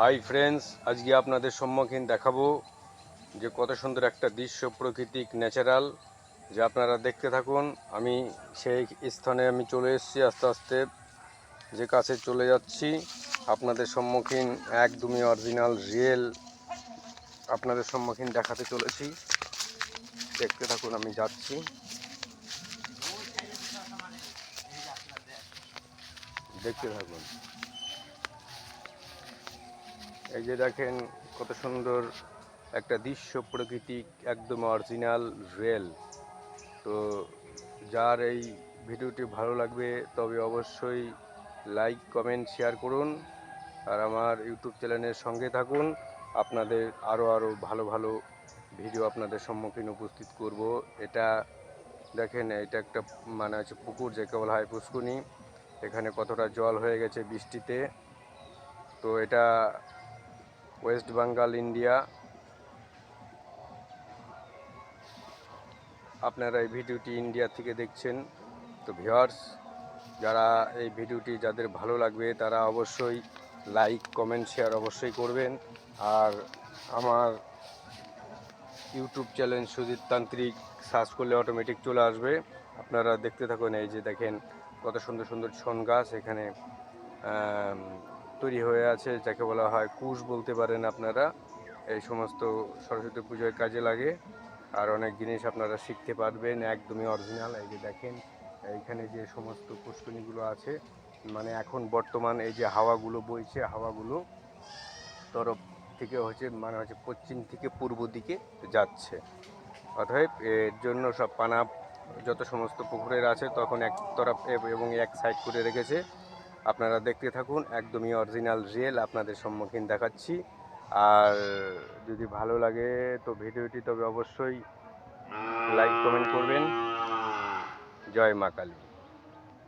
Hi friends আজকে আপনাদের সম্মুখীন দেখাবো যে কত সুন্দর একটা দৃশ্য প্রাকৃতিক ন্যাচারাল, যে আপনারা দেখতে থাকুন। আমি সেই স্থানে আমি চলে এসেছি আস্তে আস্তে, যে কাছে চলে যাচ্ছি। আপনাদের সম্মুখীন একদমই অরিজিনাল রিয়েল আপনাদের সম্মুখীন দেখাতে চলেছি। দেখতে থাকুন, আমি যাচ্ছি। দেখতে থাকুন। এই যে দেখেন কত সুন্দর একটা দৃশ্য প্রকৃতিক একদম অরিজিনাল রিয়েল তো যার এই ভিডিওটি ভালো লাগবে, তবে অবশ্যই লাইক কমেন্ট শেয়ার করুন। আর আমার ইউটিউব চ্যানেলের সঙ্গে থাকুন। আপনাদের আরও আরও ভালো ভালো ভিডিও আপনাদের সম্মুখীন উপস্থিত করব। এটা দেখেন, এটা একটা মানে হচ্ছে পুকুর যে কেবল হয় পুষ্কুনি এখানে কতটা জল হয়ে গেছে বৃষ্টিতে। তো এটা ওয়েস্ট বেঙ্গল ইন্ডিয়া আপনারা এই ভিডিওটি ইন্ডিয়া থেকে দেখছেন। তো ভিউয়ার্স যারা এই ভিডিওটি যাদের ভালো লাগবে, তারা অবশ্যই লাইক কমেন্ট শেয়ার অবশ্যই করবেন। আর আমার ইউটিউব চ্যানেল সুজিত তান্ত্রিক সার্চ করলে অটোমেটিক চলে আসবে। আপনারা দেখতে থাকুন, এই যে দেখেন, কত সুন্দর সুন্দর ছন গাছ এখানে তৈরি হয়ে আছে, যাকে বলা হয় কুশ বলতে পারেন আপনারা। এই সমস্ত সরস্বতী পুজোয় কাজে লাগে। আর অনেক জিনিস আপনারা শিখতে পারবেন, একদমই অরিজিনাল এই যে দেখেন, এইখানে যে সমস্ত পুষ্করিণীগুলো আছে মানে এখন বর্তমান এই যে হাওয়াগুলো বইছে, হাওয়াগুলো তরফ থেকে হচ্ছে মানে হচ্ছে পশ্চিম থেকে পূর্ব দিকে যাচ্ছে। অতএব এর জন্য সব পানা, যত সমস্ত পুকুরের আছে, তখন এক তরফ এবং এক সাইড করে রেখেছে। আপনারা দেখতে থাকুন, একদমই অরিজিনাল রিয়েল আপনাদের সম্মুখীন দেখাচ্ছি। আর যদি ভালো লাগে তো ভিডিওটি তবে অবশ্যই লাইক কমেন্ট করবেন। জয় মা কালী।